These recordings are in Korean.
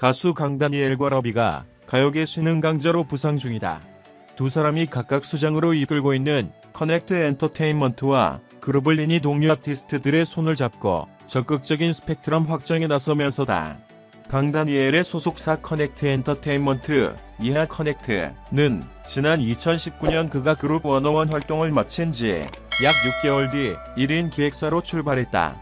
가수 강다니엘과 러비가 가요계 신흥 강자로 부상 중이다. 두 사람이 각각 수장으로 이끌고 있는 커넥트 엔터테인먼트와 그루블린이 동료 아티스트들의 손을 잡고 적극적인 스펙트럼 확장에 나서면서다. 강다니엘의 소속사 커넥트 엔터테인먼트 이하 커넥트는 지난 2019년 그가 그룹 101 활동을 마친 지 약 6개월 뒤 1인 기획사로 출발했다.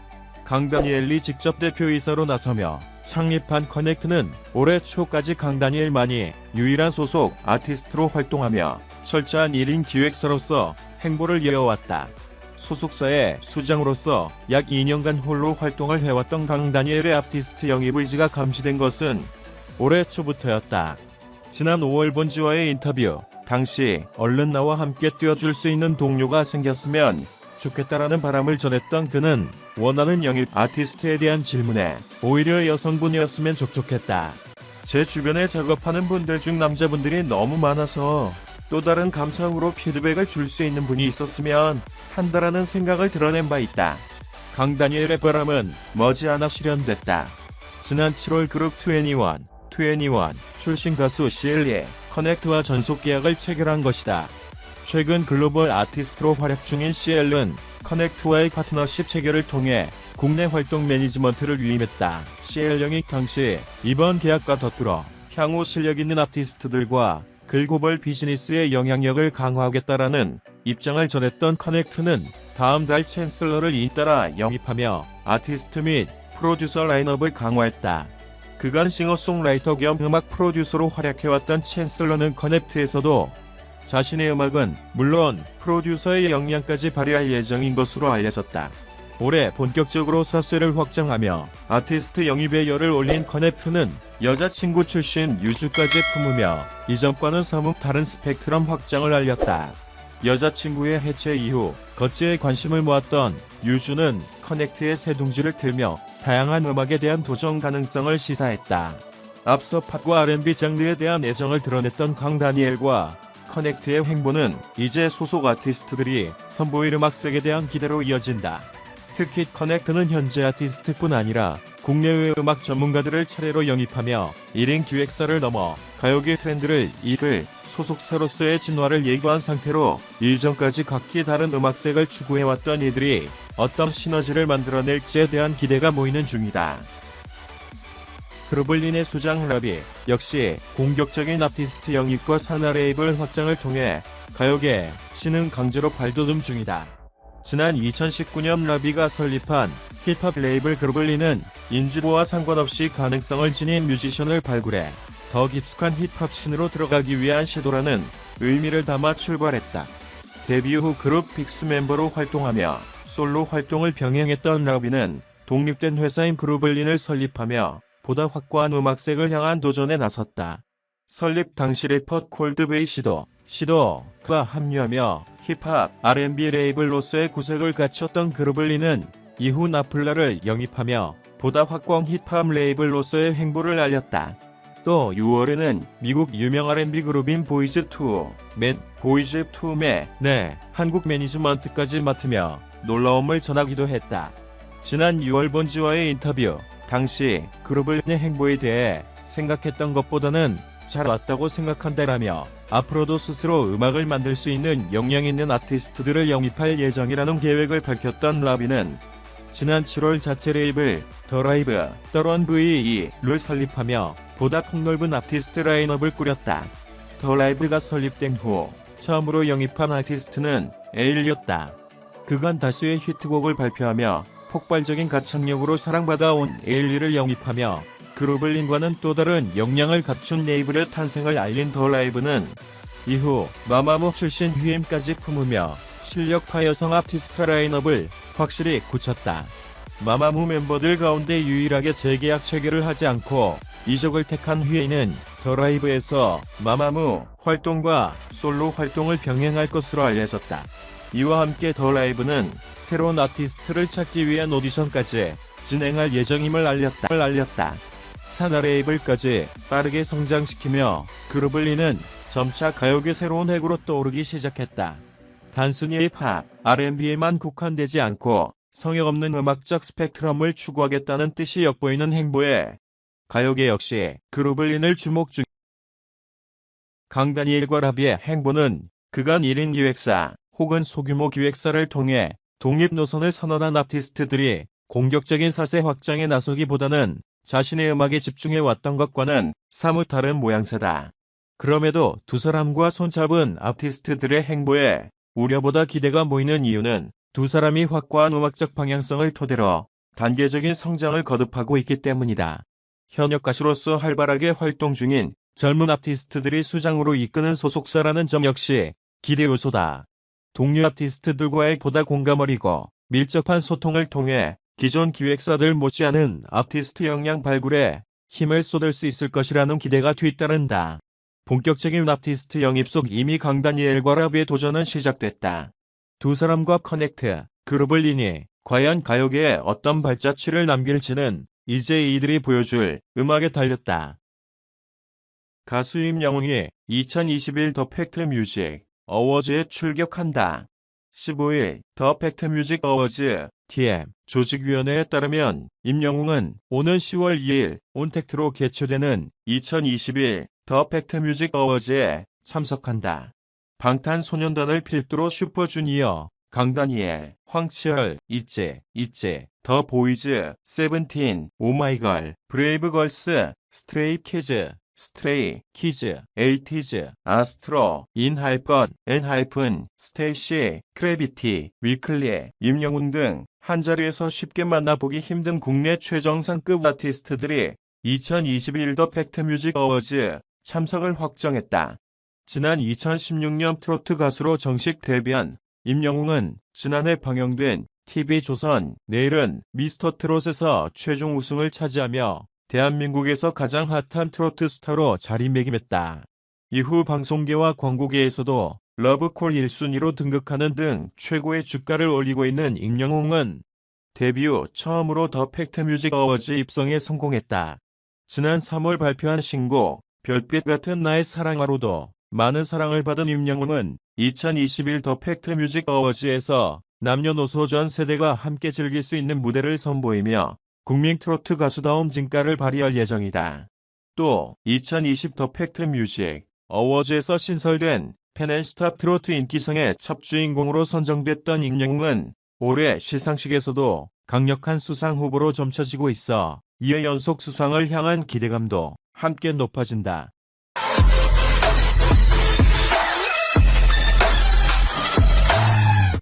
강다니엘이 직접 대표이사로 나서며 창립한 커넥트는 올해 초까지 강다니엘만이 유일한 소속 아티스트로 활동하며 철저한 1인 기획사로서 행보를 이어왔다. 소속사의 수장으로서 약 2년간 홀로 활동을 해왔던 강다니엘의 아티스트 영입 의지가 감시된 것은 올해 초부터였다. 지난 5월 본지와의 인터뷰 당시 얼른 나와 함께 뛰어줄 수 있는 동료가 생겼으면 좋겠다라는 바람을 전했던 그는 원하는 영입 아티스트에 대한 질문에 오히려 여성분이었으면 족족했다. 제 주변에 작업하는 분들 중 남자분들이 너무 많아서 또 다른 감성으로 피드백을 줄 수 있는 분이 있었으면 한다라는 생각을 드러낸 바 있다. 강다니엘의 바람은 머지않아 실현됐다. 지난 7월 그룹 21, 21 출신 가수 시엘리의 커넥트와 전속 계약을 체결한 것이다. 최근 글로벌 아티스트로 활약 중인 CL은 커넥트와의 파트너십 체결을 통해 국내 활동 매니지먼트를 위임했다. CL 영입 당시 이번 계약과 덧불어 향후 실력 있는 아티스트들과 글로벌 비즈니스의 영향력을 강화하겠다라는 입장을 전했던 커넥트는 다음 달 챈슬러를 잇따라 영입하며 아티스트 및 프로듀서 라인업을 강화했다. 그간 싱어송라이터 겸 음악 프로듀서로 활약해왔던 챈슬러는 커넥트에서도 자신의 음악은 물론 프로듀서의 역량까지 발휘할 예정인 것으로 알려졌다. 올해 본격적으로 사세를 확장하며 아티스트 영입에 열을 올린 커넥트는 여자친구 출신 유주까지 품으며 이전과는 사뭇 다른 스펙트럼 확장을 알렸다. 여자친구의 해체 이후 거치에 관심을 모았던 유주는 커넥트의 새 둥지를 틀며 다양한 음악에 대한 도전 가능성을 시사했다. 앞서 팝과 R&B 장르에 대한 애정을 드러냈던 강다니엘과 커넥트의 행보는 이제 소속 아티스트들이 선보일 음악색에 대한 기대로 이어진다. 특히 커넥트는 현재 아티스트뿐 아니라 국내외 음악 전문가들을 차례로 영입하며 1인 기획사를 넘어 가요계 트렌드를 이끌 소속사로서의 진화를 예고한 상태로 이전까지 각기 다른 음악색을 추구해왔던 이들이 어떤 시너지를 만들어낼지에 대한 기대가 모이는 중이다. 그루블린의 수장 라비 역시 공격적인 아티스트 영입과 산하 레이블 확장을 통해 가요계 신흥 강제로 발돋움 중이다. 지난 2019년 라비가 설립한 힙합 레이블 그루블린은 인지도와 상관없이 가능성을 지닌 뮤지션을 발굴해 더 깊숙한 힙합 씬으로 들어가기 위한 시도라는 의미를 담아 출발했다. 데뷔 후 그룹 빅스 멤버로 활동하며 솔로 활동을 병행했던 라비는 독립된 회사인 그루블린을 설립하며 보다 확고한 음악색을 향한 도전에 나섰다. 설립 당시 래퍼 콜드베이 시도, 시도가 합류하며 힙합, R&B 레이블로서의 구색을 갖췄던 그루블린은 이후 나플라를 영입하며 보다 확고한 힙합 레이블로서의 행보를 알렸다. 또 6월에는 미국 유명 R&B 그룹인 보이즈2, 맨, 보이즈2의 네, 한국 매니지먼트까지 맡으며 놀라움을 전하기도 했다. 지난 6월 본지와의 인터뷰, 당시 그룹의 행보에 대해 생각했던 것보다는 잘 왔다고 생각한다라며 앞으로도 스스로 음악을 만들 수 있는 역량 있는 아티스트들을 영입할 예정이라는 계획을 밝혔던 라비는 지난 7월 자체 레이블 더 라이브 더런 VE를 설립하며 보다 폭넓은 아티스트 라인업을 꾸렸다. 더 라이브가 설립된 후 처음으로 영입한 아티스트는 에일리였다. 그간 다수의 히트곡을 발표하며 폭발적인 가창력으로 사랑받아온 에일리를 영입하며 그루블린과는 또 다른 역량을 갖춘 네이블의 탄생을 알린 더 라이브는 이후 마마무 출신 휘엠까지 품으며 실력파 여성 아티스트 라인업을 확실히 굳혔다. 마마무 멤버들 가운데 유일하게 재계약 체결을 하지 않고 이적을 택한 휘에는 더 라이브에서 마마무 활동과 솔로 활동을 병행할 것으로 알려졌다. 이와 함께 더 라이브는 새로운 아티스트를 찾기 위한 오디션까지 진행할 예정임을 알렸다. 알렸다. 산하 레이블까지 빠르게 성장시키며 그루블리는 점차 가요계 새로운 핵으로 떠오르기 시작했다. 단순히 힙합, R&B에만 국한되지 않고 성역 없는 음악적 스펙트럼을 추구하겠다는 뜻이 엿보이는 행보에 가요계 역시 그루블린을 주목 중. 강다니엘과 라비의 행보는 그간 1인 기획사 혹은 소규모 기획사를 통해 독립 노선을 선언한 아티스트들이 공격적인 사세 확장에 나서기보다는 자신의 음악에 집중해 왔던 것과는 사뭇 다른 모양새다. 그럼에도 두 사람과 손잡은 아티스트들의 행보에 우려보다 기대가 모이는 이유는 두 사람이 확고한 음악적 방향성을 토대로 단계적인 성장을 거듭하고 있기 때문이다. 현역 가수로서 활발하게 활동 중인 젊은 아티스트들이 수장으로 이끄는 소속사라는 점 역시 기대 요소다. 동료 아티스트들과의 보다 공감 어리고 밀접한 소통을 통해 기존 기획사들 못지않은 아티스트 역량 발굴에 힘을 쏟을 수 있을 것이라는 기대가 뒤따른다. 본격적인 아티스트 영입 속 이미 강다니엘과 라비의 도전은 시작됐다. 두 사람과 커넥트, 그루블린이 과연 가요계에 어떤 발자취를 남길지는 이제 이들이 보여줄 음악에 달렸다. 가수 임영웅이 2021 더 팩트 뮤직 어워즈에 출격한다. 15일 더 팩트 뮤직 어워즈 TM 조직위원회에 따르면 임영웅은 오는 10월 2일 온택트로 개최되는 2021 더 팩트 뮤직 어워즈에 참석한다. 방탄소년단을 필두로 슈퍼주니어, 강다니엘, 황치열, 있지, 있지, 더 보이즈, 세븐틴, 오마이걸, 브레이브걸스, 스트레이키즈, 스트레이, 키즈, 에이티즈, 아스트로, 인하이건, 엔하이픈, 스테이시, 크래비티, 위클리, 임영웅 등 한자리에서 쉽게 만나보기 힘든 국내 최정상급 아티스트들이 2021 더 팩트 뮤직 어워즈 참석을 확정했다. 지난 2016년 트로트 가수로 정식 데뷔한 임영웅은 지난해 방영된 TV조선 내일은 미스터 트롯에서 최종 우승을 차지하며 대한민국에서 가장 핫한 트로트 스타로 자리매김했다. 이후 방송계와 광고계에서도 러브콜 1순위로 등극하는 등 최고의 주가를 올리고 있는 임영웅은 데뷔 후 처음으로 더 팩트 뮤직 어워즈 입성에 성공했다. 지난 3월 발표한 신곡 별빛 같은 나의 사랑아로도 많은 사랑을 받은 임영웅은 2021 더 팩트 뮤직 어워즈에서 남녀노소 전 세대가 함께 즐길 수 있는 무대를 선보이며 국민 트로트 가수다움 진가를 발휘할 예정이다. 또 2020 더 팩트 뮤직 어워즈에서 신설된 펜앤스탑 트로트 인기성의 첫 주인공으로 선정됐던 임영웅은 올해 시상식에서도 강력한 수상 후보로 점쳐지고 있어 이에 연속 수상을 향한 기대감도 함께 높아진다.